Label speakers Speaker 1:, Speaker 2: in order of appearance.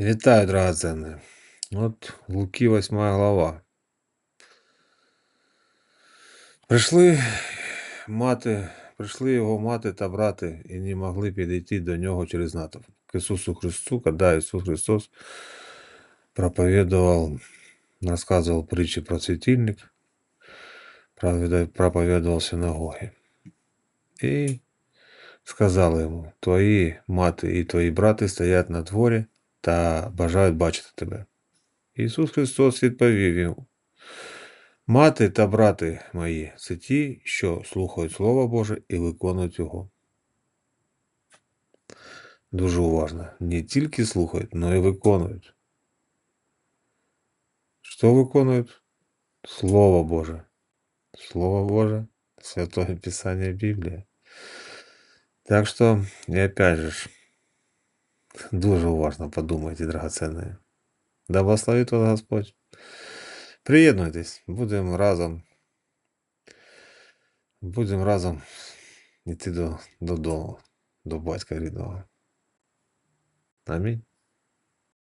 Speaker 1: Вітаю, драгоценні. От Луки 8 глава. Прийшли мати, прийшли його мати та брати і не могли підійти до нього через натовп. К Ісусу Христу, когда Ісус Христос проповедовал, рассказывал притчи про светильник, проведа- проповедовал синагоге. І сказали йому, твої мати і твої брати стоять на дворі та бажають бачити тебе. Ісус Христос відповів йому, Мати та брати мої це ті, що слухають Слово Боже і виконують його. Дуже уважно. Не тільки слухають, але й виконують. Що виконують? Слово Боже. Слово Боже, Святое Писание Біблія. Так що, і опять же, ж, дуже уважно подумайте, драгоценні. Да благословить вас Господь. Приєднуйтесь, будемо разом. Будемо разом йти до, додому, до батька рідного. Амінь.